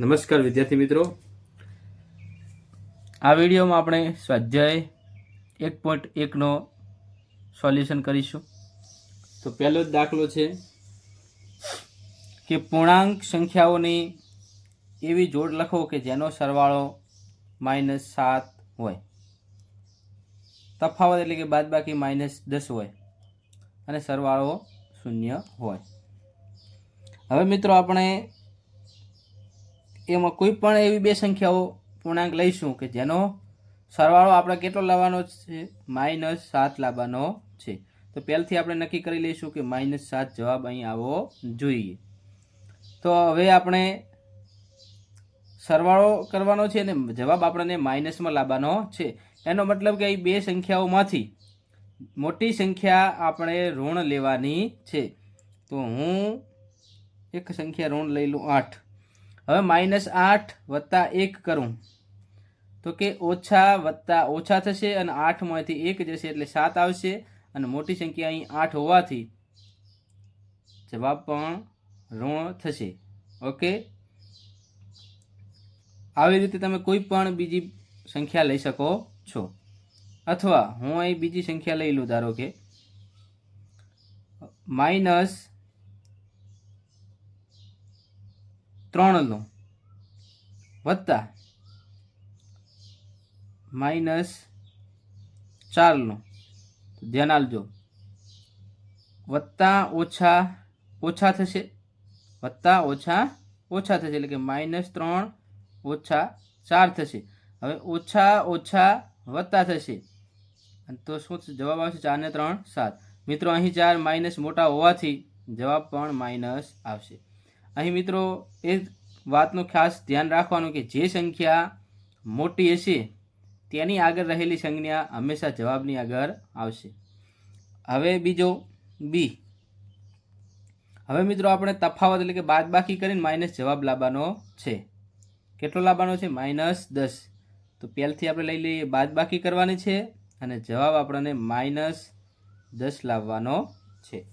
નમસ્કાર વિદ્યાર્થી મિત્રો. આ વિડીયોમાં આપણે સ્વાધ્યાય એક પોઈન્ટ એકનો સોલ્યુશન કરીશું. તો પહેલો જ દાખલો છે કે પૂર્ણાંક સંખ્યાઓની એવી જોડ લખો કે જેનો સરવાળો માઇનસ સાત હોય. તફાવત એટલે કે બાદબાકી માઇનસ દસ હોય અને સરવાળો શૂન્ય હોય. હવે મિત્રો આપણે એમાં કોઈ પણ એવી બે સંખ્યાઓ પૂર્ણાંક લઈશું કે જેનો સરવાળો આપણે કેટલો લાવવાનો છે? માઇનસ સાત લાવવાનો છે. તો પહેલથી આપણે નક્કી કરી લઈશું કે માઇનસ સાત જવાબ અહીં આવવો જોઈએ. તો હવે આપણે સરવાળો કરવાનો છે અને જવાબ આપણને માઇનસમાં લાવવાનો છે. એનો મતલબ કે અહીં બે સંખ્યાઓમાંથી મોટી સંખ્યા આપણે ઋણ લેવાની છે. તો હું એક સંખ્યા ઋણ લઈ લઉં આઠ. હવે માઇનસ આઠ વત્તા એક કરું. તો કે ઓછા વત્તા ઓછા થશે અને આઠમાંથી એક જશે એટલે સાત આવશે અને મોટી સંખ્યા અહીં આઠ હોવાથી જવાબ પણ ઋણ થશે. ઓકે? આવી રીતે તમે કોઈ પણ બીજી સંખ્યા લઈ શકો છો. અથવા હું અહીં બીજી સંખ્યા લઈ લઉં ધારો કે માઇનસ ત્રણ લો વત્તા માઇનસ ચારનું. ધ્યાન આપજો. વત્તા ઓછા ઓછા થશે. વત્તા ઓછા ઓછા થશે. એટલે કે માઇનસ ત્રણ, ઓછા ચાર થશે. હવે ઓછા ઓછા, વત્તા થશે. તો શું? જવાબ આવશે ચારને ત્રણ, સાત. મિત્રો, અહીં ચાર માઇનસ મોટા હોવાથી જવાબ પણ માઇનસ આવશે. અહીં મિત્રો, એ વાતનું ખાસ ધ્યાન રાખવાનું કે જે સંખ્યા મોટી હશે, તેની આગળ રહેલી સંજ્ઞા હંમેશા જવાબની આગળ આવશે. હવે બીજો બી હવે મિત્રો, આપણે તફાવત એટલે કે બાદબાકી કરીને માઇનસ જવાબ લાવવાનો છે. કેટલો લાવવાનો છે? માઇનસ દસ. તો પહેલથી આપણે લઈ લઈએ બાદબાકી કરવાની છે અને જવાબ આપણને માઇનસ દસ લાવવાનો છે.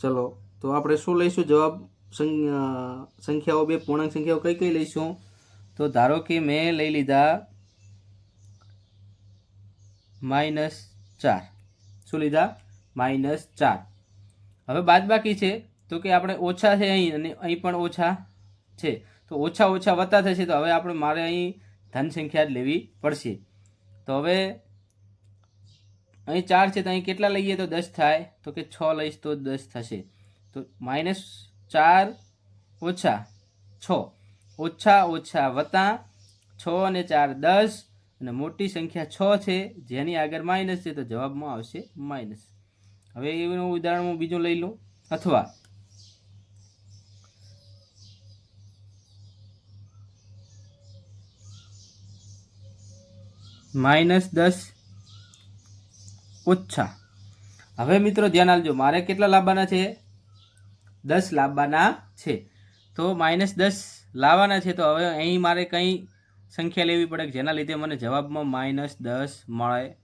ચલો, તો આપણે શું લઈશું? જવાબ સંખ્યાઓ બે પૂર્ણાંક સંખ્યાઓ કઈ કઈ લઈશું? તો ધારો કે મેં લઈ લીધા માઇનસ ચાર. શું લીધા? માઇનસ ચાર. હવે બાદબાકી છે, તો કે આપણે ઓછા છે અહીં અને અહીં પણ ઓછા છે. તો ઓછા ઓછા વત્તા થશે, તો હવે આપણે મારે અહીં ધન સંખ્યા જ લેવી પડશે. તો હવે અહીં ચાર છે, તો અહીં કેટલા લઈએ? તો દસ થાય. તો કે છ લઈશ, તો દસ થશે. તો માઇનસ ચાર ઓછા છ. ઓછા ઓછા વત્તા છ અને ચાર દસ. અને મોટી સંખ્યા છ છે, જેની આગળ માઇનસ છે, તો જવાબમાં આવશે માઇનસ હવે એનું ઉદાહરણ હું બીજું લઈ લઉં. અથવા માઇનસ દસ ઓછા. હવે મિત્રો ધ્યાન આપજો, મારે કેટલા લાવવાના છે? દસ લાવવાના છે. તો માઇનસ દસ લાવવાના છે, તો હવે અહીં મારે કંઈ સંખ્યા લેવી પડે જેના લીધે મને જવાબમાં માઇનસ દસ મળે.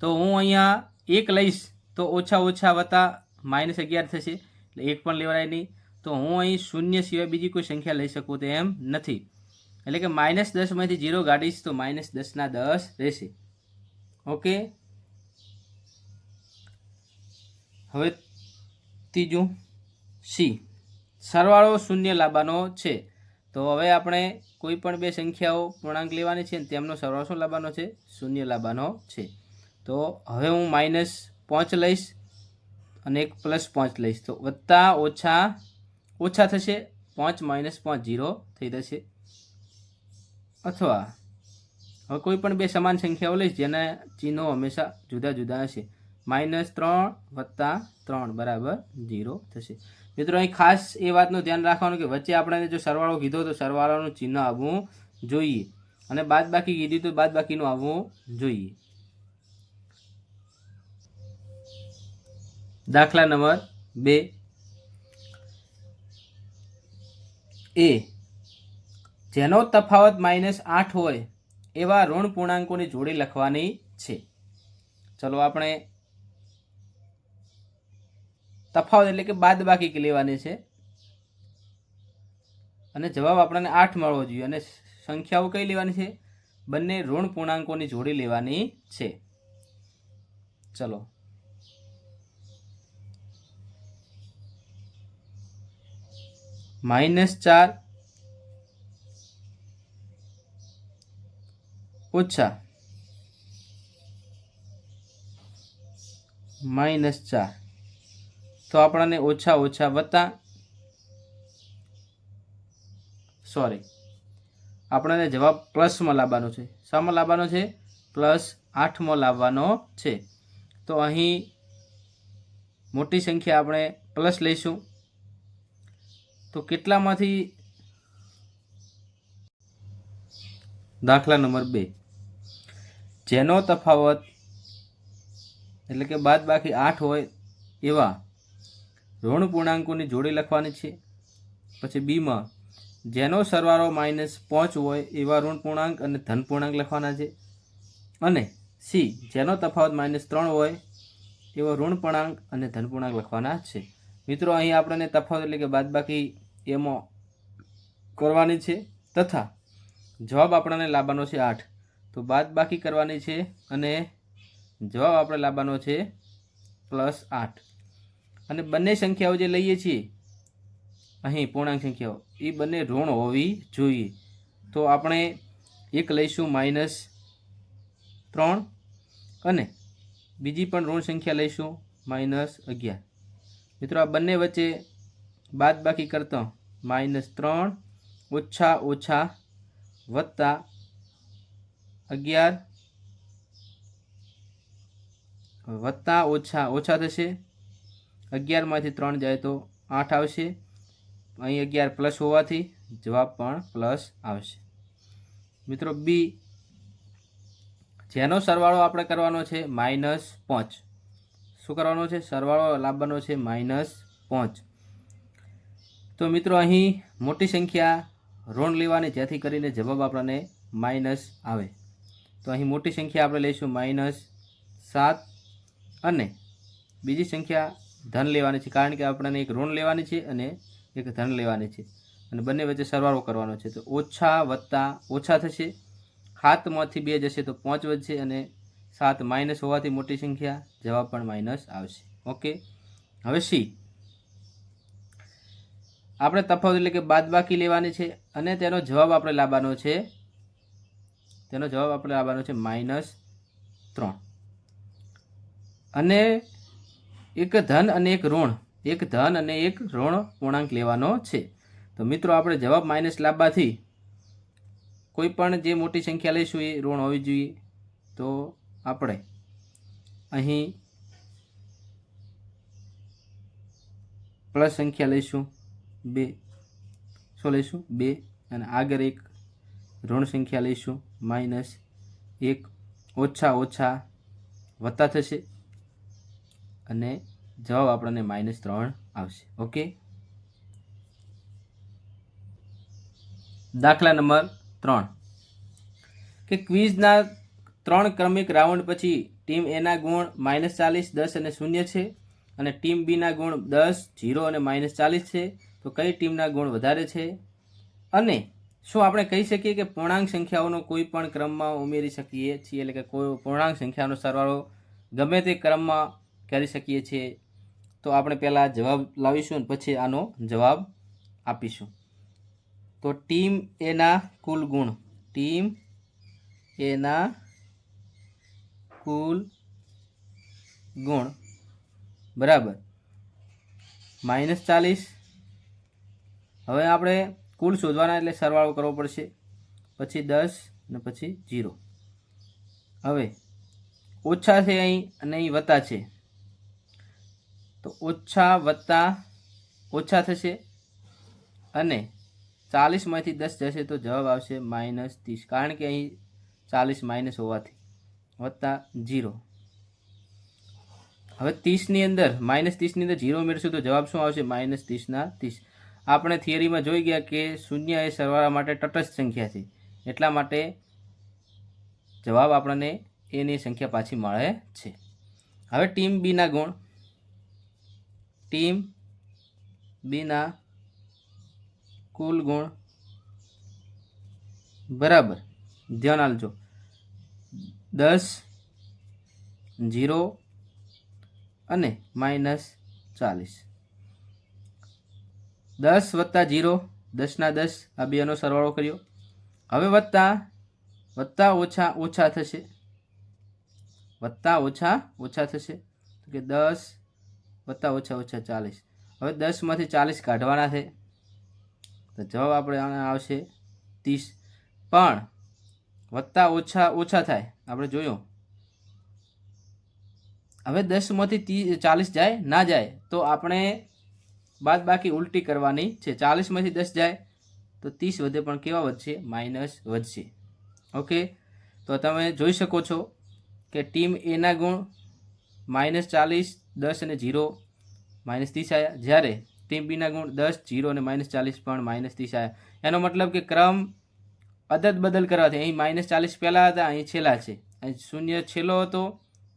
તો હું અહીંયા એક લઈશ, તો ઓછા ઓછા વત્તા માઇનસ અગિયાર થશે, એટલે એક પણ લેવાય નહીં. તો હું અહીં શૂન્ય સિવાય બીજી કોઈ સંખ્યા લઈ શકું તેમ નથી. એટલે કે માઇનસ દસમાંથી જીરો ગાડીશ તો માઇનસ દસના દસ રહેશે. ઓકે? હવે ત્રીજું. સી. સરવાળો શૂન્ય લાવવાનો છે. તો હવે આપણે કોઈ પણ બે સંખ્યાઓ પૂર્ણાંક લેવાની છે અને તેમનો સરવાળો શું લાવવાનો છે? શૂન્ય લાવવાનો છે. તો હવે હું માઇનસ પાંચ લઈશ અને એક પ્લસ પાંચ લઈશ. તો વત્તા ઓછા ઓછા થશે પાંચ માઇનસ પાંચ જીરો થઈ જશે. અથવા હવે કોઈ પણ બે સમાન સંખ્યાઓ લઈશ જેના ચિહ્નો હંમેશા જુદા જુદા હશે. માઇનસ ત્રણ વત્તા ત્રણ બરાબર જીરો થશે. મિત્રો, અહીં ખાસ એ વાતનું ધ્યાન રાખવાનું કે વચ્ચે આપણે જો સરવાળો કીધો તો સરવાળાનું ચિહ્ન આવવું જોઈએ અને બાદ બાકી કીધી તો બાદ બાકીનું આવવું જોઈએ. દાખલા નંબર બે. એ. જેનો તફાવત માઇનસ આઠ હોય એવા ઋણ પૂર્ણાંકોની જોડી લખવાની છે. ચલો આપણે તફાવત એટલે કે બાદ બાકી લેવાની છે. અને જવાબ આપણને આઠ મળવો જોઈએ અને સંખ્યાઓ કઈ લેવાની છે? બંને ઋણ પૂર્ણાંકોની જોડી લેવાની છે. ચલો. માઇનસ ચાર ઓછા માઇનસ ચાર. તો આપણને ઓછા ઓછા વત્તા સોરી. આપણને જવાબ પ્લસમાં લાવવાનો છે. શામાં લાવવાનો છે? પ્લસ આઠમાં લાવવાનો છે. તો અહીં મોટી સંખ્યા આપણે પ્લસ લઈશું. તો કેટલામાંથી દાખલા નંબર બે. જેનો તફાવત એટલે કે બાદ બાકી આઠ હોય એવા ઋણ પૂર્ણાંકોની જોડી લખવાની છે. પછી બીમાં જેનો સરવાળો માઇનસ પાંચ હોય એવા ઋણ પૂર્ણાંક અને ધન પૂર્ણાંક લખવાના છે. અને સી જેનો તફાવત માઇનસ ત્રણ હોય એવો ઋણ પૂર્ણાંક અને ધન પૂર્ણાંક લખવાના છે. મિત્રો, અહીં આપણને તફાવત એટલે કે બાદબાકી એમાં કરવાની છે તથા જવાબ આપણને લાવવાનો છે આઠ. તો બાદબાકી કરવાની છે અને જવાબ આપણે લાવવાનો છે પ્લસ આઠ. અને બંને સંખ્યાઓ જે લઈએ છીએ, અહીં પૂર્ણાંક સંખ્યાઓ એ બંને ઋણ હોવી જોઈએ. તો આપણે એક લઈશું માઇનસ ત્રણ અને બીજી પણ ઋણ સંખ્યા લઈશું માઇનસ અગિયાર. મિત્રો, આ બંને વચ્ચે બાદ બાકી કરતા માઇનસ ત્રણ ઓછા ઓછા વત્તા અગિયાર વત્તા ઓછા ઓછા થશે. અગિયારમાંથી ત્રણ જાય તો આઠ આવશે. અહીં અગિયાર પ્લસ હોવાથી જવાબ પણ પ્લસ આવશે. મિત્રો બી જેનો સરવાળો આપણે કરવાનો છે માઇનસ પાંચ. શું કરવાનો છે? સરવાળો લાવવાનો છે માઇનસ પાંચ. તો મિત્રો અહીં મોટી સંખ્યા ઋણ લેવાની, જેથી કરીને જવાબ આપણને માઇનસ આવે. તો અહીં મોટી સંખ્યા આપણે લઈશું માઇનસ સાત. અને બીજી સંખ્યા ધન લેવાની છે. કારણ કે આપણને એક ઋણ લેવાની છે અને એક ધન લેવાની છે. અને બંને વચ્ચે સરવાળો કરવાનો છે. તો ઓછા વત્તા ઓછા થશે. સાતમાંથી બે જશે તો પાંચ વધશે અને સાત માઇનસ હોવાથી મોટી સંખ્યા જવાબ પણ માઇનસ આવશે. ઓકે? હવે સી. આપણે તફાવત એટલે કે બાદબાકી લેવાની છે અને તેનો જવાબ આપણે લાવવાનો છે. તેનો જવાબ આપણે લાવવાનો છે માઇનસ ત્રણ. અને એક ધન અને એક ઋણ. એક ધન અને એક ઋણ પૂર્ણાંક લેવાનો છે. તો મિત્રો, આપણે જવાબ માઇનસ લાવવાથી કોઈ પણ જે મોટી સંખ્યા લઈશું એ ઋણ હોવી જોઈએ. તો આપણે અહીં પ્લસ સંખ્યા લઈશું, બે. શું લઈશું? બે. અને આગળ એક ઋણ સંખ્યા લઈશું, માઇનસ એક. ઓછા ઓછા વત્તા થશે. અને જવાબ આપણને માઇનસ ત્રણ આવશે. ઓકે દાખલા નંબર ત્રણ. કે ક્વિઝના ત્રણ ક્રમિક રાઉન્ડ પછી ટીમ એના ગુણ માઇનસ ચાલીસ, દસ અને શૂન્ય છે અને ટીમ બીના ગુણ દસ જીરો અને માઇનસ ચાલીસ છે. તો કઈ ટીમના ગુણ વધારે છે? અને શું આપણે કહી શકીએ કે પૂર્ણાંક સંખ્યાઓનો કોઈ પણ ક્રમમાં ઉમેરી શકીએ છીએ? એટલે કે કોઈ પૂર્ણાંક સંખ્યાનો સરવાળો ગમે તે ક્રમમાં કરી શકીએ છીએ? તો આપણે પહેલાં જવાબ લાવીશું અને પછી આનો જવાબ આપીશું. તો ટીમ એના કુલ ગુણ. ટીમ એના કુલ ગુણ. બરાબર. માઇનસ ચાલીસ. હવે આપણે કુલ શોધવાના એટલે સરવાળો કરવો પડશે. પછી દસ અને પછી જીરો હવે ઓછા છે અહીં અને અહીં વત્તા છે. તો ઓછા વત્તા ઓછા થશે અને ચાલીસમાંથી દસ જશે તો જવાબ આવશે માઇનસ ત્રીસ. કારણ કે અહીં ચાલીસ માઇનસ હોવાથી વત્તા જીરો હવે ત્રીસની અંદર, માઇનસ ત્રીસની અંદર જીરો ઉમેરશું તો જવાબ શું આવશે? માઇનસ ત્રીસના ત્રીસ. આપણે થિયરીમાં જોઈ ગયા કે શૂન્ય એ સરવાળા માટે તટસ્થ સંખ્યા છે. એટલા માટે જવાબ આપણને એની સંખ્યા પાછી મળે છે. હવે ટીમ બીના ગુણ. ટીમ, બીના કુલ ગુણ બરાબર. ધ્યાન આપજો. દસ જીરો અને માઇનસ ચાલીસ. દસ વત્તા જીરો દસના દસ, આ બેનો સરવાળો કર્યો. હવે વત્તા વત્તા ઓછા ઓછા થશે. વત્તા ઓછા ઓછા થશે. તો કે દસ વત્તા ઓછા ઓછા ચાલીસ. હવે દસમાંથી ચાલીસ કાઢવાના છે. તો જવાબ આપણે આવશે ત્રીસ. પણ વત્તા ઓછા ઓછા થાય. આપણે જોયું. હવે દસમાંથી ત્રીસ ચાલીસ જાય, ના જાય, તો આપણે બાદ બાકી ઉલટી કરવાની છે. ચાલીસમાંથી દસ જાય, તો ત્રીસ વધે પણ કેવા વધશે? માઇનસ વધશે. ઓકે? તો તમે જોઈ શકો છો કે ટીમ એના ગુણ માઇનસ ચાલીસ, દસ અને જીરો માઇનસ ત્રીસ આવ્યા જ્યારે ટીમ બીના ગુણ દસ, ઝીરો અને માઇનસ ચાલીસ પણ માઇનસ ત્રીસ આવ્યા એનો મતલબ કે ક્રમ અદદ બદલ કરવાથી અહીં માઇનસ ચાલીસ પહેલાં હતા, અહીં છેલ્લા છે. અહીં શૂન્ય છેલ્લો હતો,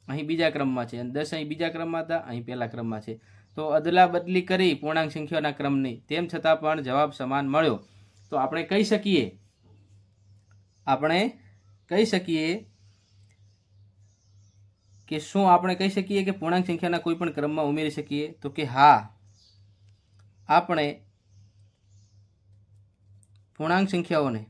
અહીં બીજા ક્રમમાં છે. અને દસ અહીં બીજા ક્રમમાં હતા, અહીં પહેલા ક્રમમાં છે. તો અદલા બદલી કરી પૂર્ણાંક સંખ્યાના ક્રમની તેમ છતાં પણ જવાબ સમાન મળ્યો. તો આપણે કહી શકીએ. આપણે કહી શકીએ કે શું આપણે કહી શકીએ કે પૂર્ણાંક સંખ્યાના કોઈ પણ ક્રમમાં ઉમેરી શકીએ? તો કે હા. આપણે પૂર્ણાંક સંખ્યાઓને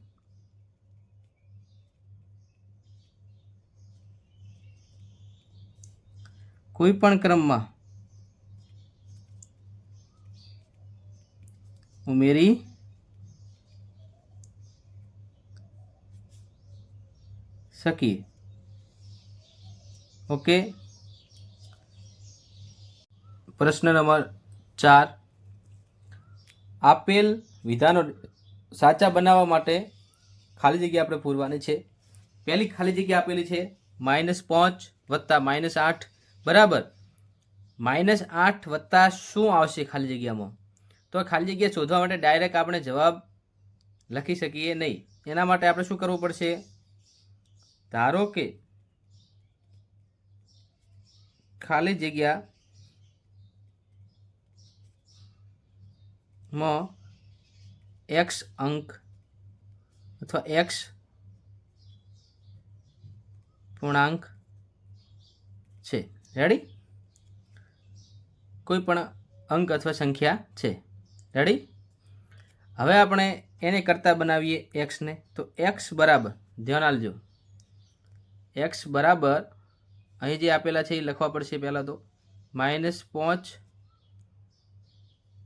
કોઈ પણ ક્રમમાં ઉમેરી શકીએ. ઓકે? પ્રશ્ન નંબર ચાર. આપેલ વિધાનો સાચા બનાવવા માટે ખાલી જગ્યા આપણે પૂરવાની છે. પહેલી ખાલી જગ્યા આપેલી છે માઇનસ પાંચ વત્તા માઇનસ આઠ. બરાબર? માઇનસ આઠ વત્તા શું આવશે ખાલી જગ્યામાં? તો ખાલી જગ્યા શોધવા માટે ડાયરેક્ટ આપણે જવાબ લખી શકીએ નહીં. એના માટે આપણે શું કરવું પડશે? ધારો કે ખાલી જગ્યા માં એક્સ અંક અથવા એક્સ પૂર્ણાંક છે. રેડી કોઈ પણ અંક અથવા સંખ્યા છે. રેડી હવે આપણે એને કરતાં બનાવીએ એક્સને. તો એક્સ બરાબર, ધ્યાન આપજો. એક્સ બરાબર અહીં જે આપેલા છે એ લખવા પડશે પહેલાં તો. માઇનસ પાંચ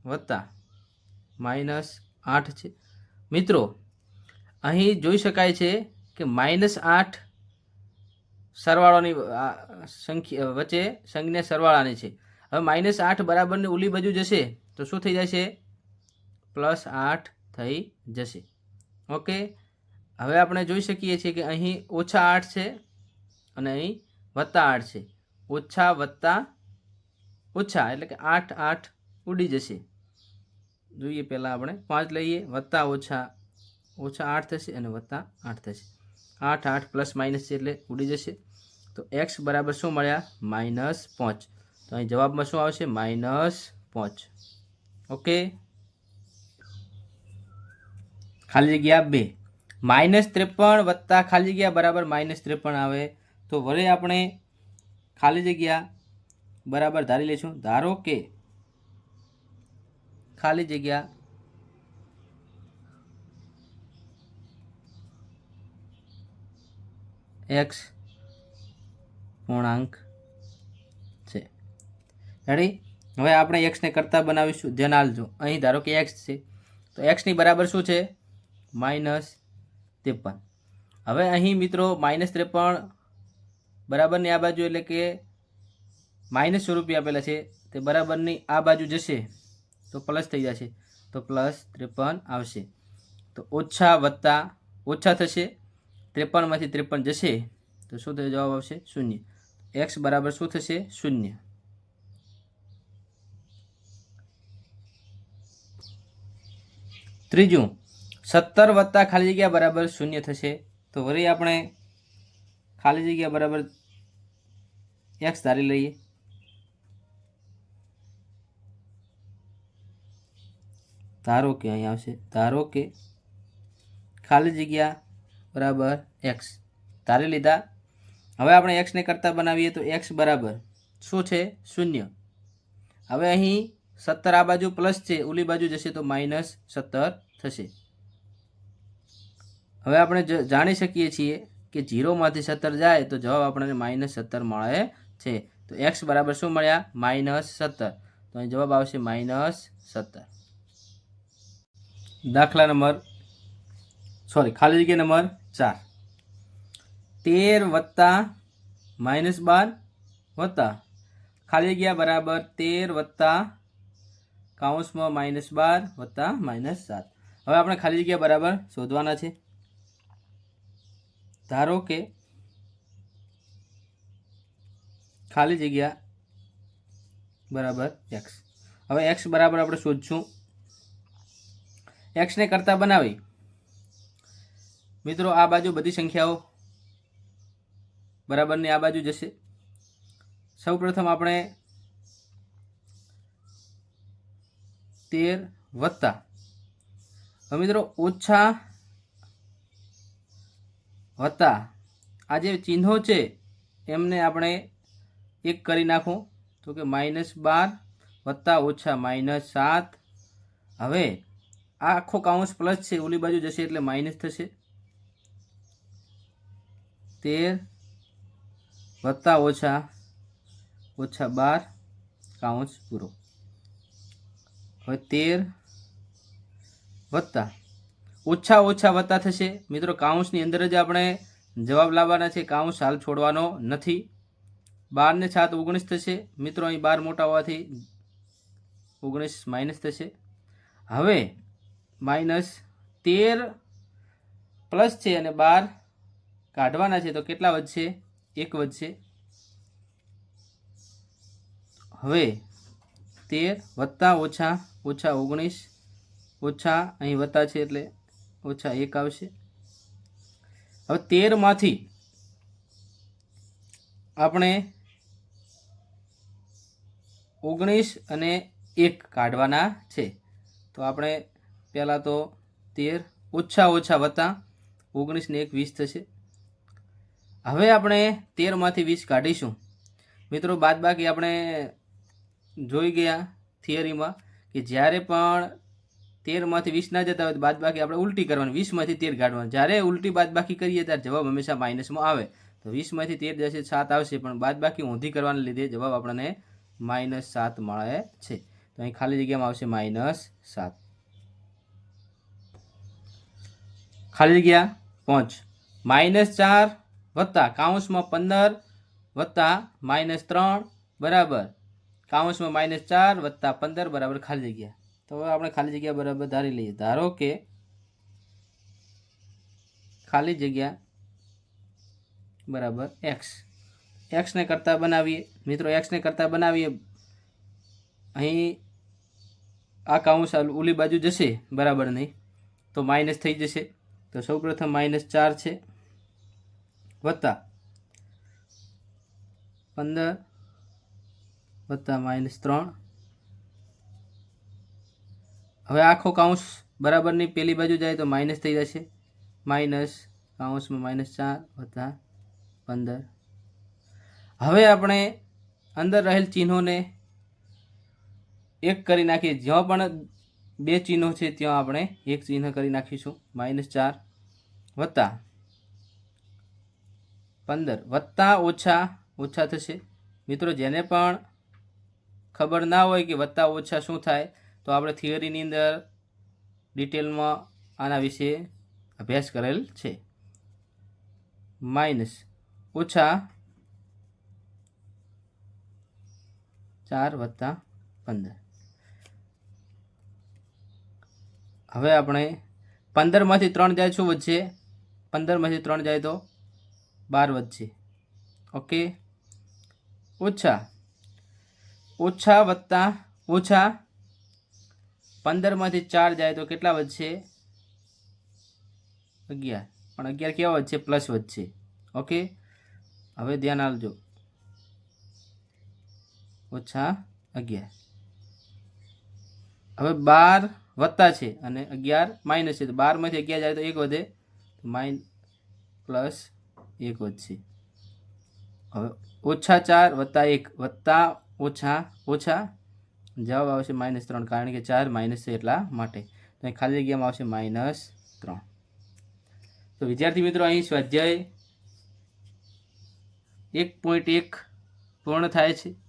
વત્તા માઇનસ આઠ છે. મિત્રો, અહીં જોઈ શકાય છે કે માઇનસ આઠ સરવાળોની સંખ્યા વચ્ચે સંજ્ઞા સરવાળાની છે. હવે માઇનસ આઠ બરાબરની ઉલી બાજુ જશે તો શું થઈ જશે? પ્લસ આઠ થઈ જશે. ઓકે? હવે આપણે જોઈ શકીએ છીએ કે અહીં ઓછા આઠ છે અને અહીં વત્તા આઠ છે. ઓછા વત્તા ઓછા, એટલે કે આઠ આઠ ઉડી જશે. જોઈએ પહેલાં આપણે પાંચ લઈએ. વત્તા ઓછા ઓછા આઠ થશે અને વત્તા આઠ થશે. આઠ આઠ પ્લસ માઇનસ છે એટલે ઉડી જશે. તો એક્સ બરાબર શું મળ્યા? માઇનસ પાંચ. તો અહીં જવાબમાં શું આવશે? માઇનસ પાંચ. ઓકે? ખાલી જગ્યા બે. માઇનસ ત્રેપન વત્તા ખાલી જગ્યા બરાબર માઇનસ ત્રેપન આવે. તો વળે આપણે ખાલી જગ્યા બરાબર ધારી લઈશું. ધારો કે ખાલી જગ્યા એક્સ પૂર્ણાંક છે. રેડી હવે આપણે એક્સને કરતા બનાવીશું. ધ્યાન આલજો અહીં ધારો કે એક્સ છે. તો એક્સની બરાબર શું છે? માઇનસ ત્રેપન. હવે અહીં મિત્રો માઇનસ ત્રેપન બરાબરની આ બાજુ એટલે કે માઇનસ રૂપિયા આપેલા છે, તે બરાબરની આ બાજુ જશે, તો પ્લસ થઈ જશે, તો પ્લસ ત્રેપન આવશે. તો ઓછા વત્તા ઓછા થશે, ત્રેપનમાંથી ત્રેપન જશે, તો શું થશે જવાબ આવશે શૂન્ય. એક્સ બરાબર શું થશે? શૂન્ય. ત્રીજું, સત્તર વત્તા ખાલી જગ્યા બરાબર શૂન્ય થશે, તો વળી આપણે ખાલી જગ્યા બરાબર એક્સ ધારી લઈએ. ધારો કે અહીં આવશે. ધારો કે ખાલી જગ્યા બરાબર એક્સ ધારી લીધા. હવે આપણે એક્સને કરતાં બનાવીએ તો એક્સ બરાબર શું છે? શૂન્ય. હવે અહીં સત્તર આ બાજુ પ્લસ છે, ઓલી બાજુ જશે તો માઇનસ સત્તર થશે. હવે આપણે જાણી શકીએ છીએ કે જીરોમાંથી સત્તર જાય તો જવાબ આપણને માઇનસ સત્તર મળે છે. તો એક્સ બરાબર શું મળ્યા? માઇનસ સત્તર. તો અહીં જવાબ આવશે માઇનસ સત્તર. દાખલા નંબર, સોરી, ખાલી જગ્યા નંબર ચાર. તેર વત્તા માઇનસ બાર વત્તા. ખાલી જગ્યા બરાબર તેર વત્તા કાઉન્સમાં માઇનસ બાર વત્તા માઇનસ સાત. હવે આપણે ખાલી જગ્યા બરાબર શોધવાના છે. ધારો કે ખાલી જગ્યા બરાબર એક્સ હવે એક્સ બરાબર આપણે શોધશું. એક્સને કરતાં બનાવી. મિત્રો, આ બાજુ બધી સંખ્યાઓ બરાબરની આ બાજુ જશે. સૌપ્રથમ આપણે તેર વત્તા. હવે મિત્રો, ઓછા વત્તા આ જે ચિહ્નો છે, એમને આપણે એક કરી નાખો. તો કે માઇનસ બાર વત્તા ઓછા માઇનસ સાત. હવે આ આખો કાઉન્સ પ્લસ છે, ઓલી બાજુ જશે એટલે માઇનસ થશે. તેર વત્તા ઓછા ઓછા બાર કાઉન્સ પૂરો. હવે તેર વત્તા ઓછા ઓછા વત્તા થશે. મિત્રો, કાઉન્સની અંદર જ આપણે જવાબ લાવવાના છે. કાઉન્સ હાલ છોડવાનો નથી. બારને છાત ઓગણીસ થશે. મિત્રો, અહીં બાર મોટા હોવાથી ઓગણીસ માઇનસ થશે. હવે માઇનસ તેર પ્લસ છે અને બાર કાઢવાના છે, તો કેટલા વધશે? એક વધશે. હવે તેર વત્તા ઓછા ઓછા ઓગણીસ ઓછા અહીં વત્તા છે એટલે ઓછા, એક આવશે. હવે તેરમાંથી આપણે ઓગણીસ અને એક કાઢવાના છે. તો આપણે પહેલાં તો તેર ઓછા ઓછા વત્તા ઓગણીસ ને એક વીસ થશે. હવે આપણે તેરમાંથી વીસ કાઢીશું. મિત્રો બાદ બાકી આપણે જોઈ ગયા થિયરીમાં કે જ્યારે પણ તેરમાંથી વીસ ના જતા હોય તો બાદ બાકી આપણે ઉલટી કરવાની. વીસમાંથી તેર કાઢવાનું. જ્યારે ઉલટી બાદ બાકી કરીએ ત્યારે જવાબ હંમેશા માઇનસમાં આવે. તો વીસમાંથી તેર જશે, સાત આવશે, પણ બાદ બાકી ઊંધી કરવાને લીધે જવાબ આપણને માઇનસ સાત મળે છે. તો અહીં ખાલી જગ્યામાં આવશે માઇનસ સાત. ખાલી જગ્યા પાંચ. માઇનસ ચાર વત્તા કાઉન્સમાં પંદર વત્તા માઇનસ ત્રણ બરાબર. કાઉન્સમાં માઇનસ ચાર વત્તા પંદર બરાબર ખાલી જગ્યા. તો હવે આપણે ખાલી જગ્યા બરાબર ધારી લઈએ. ધારો કે ખાલી જગ્યા બરાબર એક્સ એક્સને કરતાં બનાવીએ. મિત્રો એક્સને કરતાં બનાવીએ. અહીં આ કાઉન્સ ઓલી બાજુ જશે. બરાબર નહીં. તો માઇનસ થઈ જશે. તો સૌપ્રથમ માઇનસ ચાર છે. વત્તા પંદર વત્તા માઇનસ ત્રણ. હવે આખો કાઉન્સ બરાબરની પેલી બાજુ જાય તો માઇનસ થઈ જશે. માઇનસ કાઉન્સમાં માઇનસ ચાર વત્તા પંદર. હવે આપણે અંદર રહેલ ચિહ્નોને એક કરી નાખીએ. જ્યાં પણ બે ચિહ્નો છે ત્યાં આપણે એક ચિહ્ન કરી નાખીશું. માઇનસ ચાર વત્તા પંદર. વત્તા ઓછા ઓછા થશે. મિત્રો, જેને પણ ખબર ના હોય કે વત્તા ઓછા શું થાય તો આપણે થિયરીની અંદર ડિટેલમાં આના વિશે અભ્યાસ કરેલ છે. માઇનસ ઓછા ચાર વત્તા પંદર. હવે આપણે પંદરમાંથી ત્રણ જાય શું વધશે? પંદરમાંથી ત્રણ જાય તો બાર વધશે. ઓકે? ઓછા. ઓછા વત્તા ઓછા પંદરમાંથી ચાર જાય તો કેટલા વધશે? અગિયાર. પણ અગિયાર કેવા વધશે? પ્લસ વધશે. ઓકે? હવે ધ્યાન આપજો. ઓછા અગિયાર. હવે બાર વત્તા છે અને અગિયાર માઇનસ છે. તો બારમાંથી અગિયાર જાય તો એક વધે. માઇન, પ્લસ એક વધશે. હવે ઓછા ચાર વત્તા એક. વત્તા ઓછા ઓછા જવાબ આવશે માઇનસ ત્રણ, કારણ કે ચાર માઇનસ છે એટલા માટે. તો ખાલી જગ્યામાં આવશે માઇનસ ત્રણ. તો વિદ્યાર્થી મિત્રો, અહીં સ્વાધ્યાય એક પોઈન્ટ એક પૂર્ણ થાય છે.